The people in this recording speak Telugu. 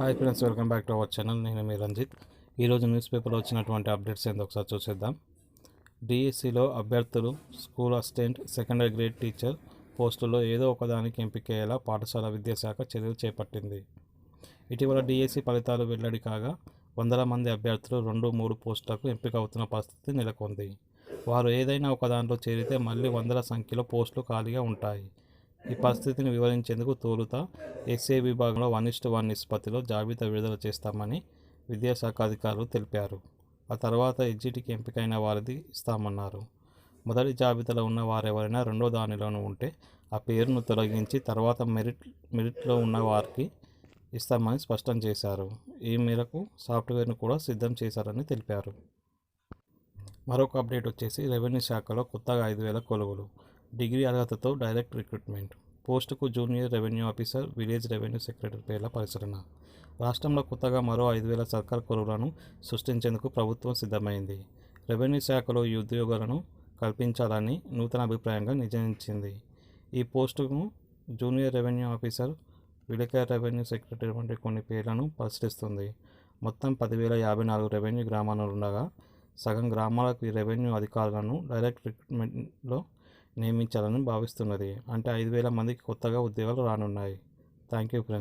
Hi friends welcome back to our channel నేను మీ రంజిత్. ఈరోజు న్యూస్ పేపర్లో వచ్చినటువంటి అప్డేట్స్ ఏందో ఒకసారి చూసేద్దాం. డిఎస్సిలో అభ్యర్థులు school assistant secondary grade teacher పోస్టులో ఏదో ఒకదానికి ఎంపికయ్యేలా పాఠశాల విద్యాశాఖ చర్యలు చేపట్టింది. ఇటీవల డిఎస్సి ఫలితాలు వెల్లడి కాగా వందల మంది అభ్యర్థులు రెండు మూడు పోస్టులకు ఎంపిక అవుతున్న పరిస్థితి నెలకొంది. వారు ఏదైనా ఒక దాంట్లో చేరితే మళ్ళీ వందల సంఖ్యలో పోస్టులు ఖాళీగా ఉంటాయి. ఈ పరిస్థితిని వివరించేందుకు తోలుత ఎస్ఏ విభాగంలో వన్ ఇస్టు వన్ నిష్పత్తిలో జాబితా విడుదల చేస్తామని విద్యాశాఖ అధికారులు తెలిపారు. ఆ తర్వాత ఎగ్జిట్కి ఎంపికైన వారిది ఇస్తామన్నారు. మొదటి జాబితాలో ఉన్న వారెవరైనా రెండో దానిలోనూ ఉంటే ఆ పేరును తొలగించి తర్వాత మెరిట్ మెరిట్లో ఉన్న వారికి ఇస్తామని స్పష్టం చేశారు. ఈ మేరకు సాఫ్ట్వేర్ను కూడా సిద్ధం చేశారని తెలిపారు. మరొక అప్డేట్ వచ్చేసి రెవెన్యూ శాఖలో కొత్తగా ఐదు వేల కొలువులు. డిగ్రీ అర్హతతో డైరెక్ట్ రిక్రూట్మెంట్. పోస్టుకు junior revenue officer village revenue secretary పేర్ల పరిశీలన. రాష్ట్రంలో కొత్తగా మరో ఐదు వేల సర్కార్ కొలువులను సృష్టించేందుకు ప్రభుత్వం సిద్ధమైంది. రెవెన్యూ శాఖలో ఈ ఉద్యోగాలను కల్పించాలని నూతన అభిప్రాయంగా నిర్ణయించింది ఈ పోస్టును జూనియర్ రెవెన్యూ ఆఫీసర్ విలేకర్ రెవెన్యూ సెక్రటరీ వంటి కొన్ని పేర్లను పరిశీలిస్తుంది. మొత్తం పదివేల యాభై నాలుగు రెవెన్యూ గ్రామాలు ఉండగా సగం గ్రామాలకు ఈ రెవెన్యూ అధికారులను డైరెక్ట్ రిక్రూట్మెంట్లో నియమించాలని భావిస్తున్నది. అంటే ఐదు వేల మందికి కొత్తగా ఉద్యోగాలు రానున్నాయి. Thank you friends.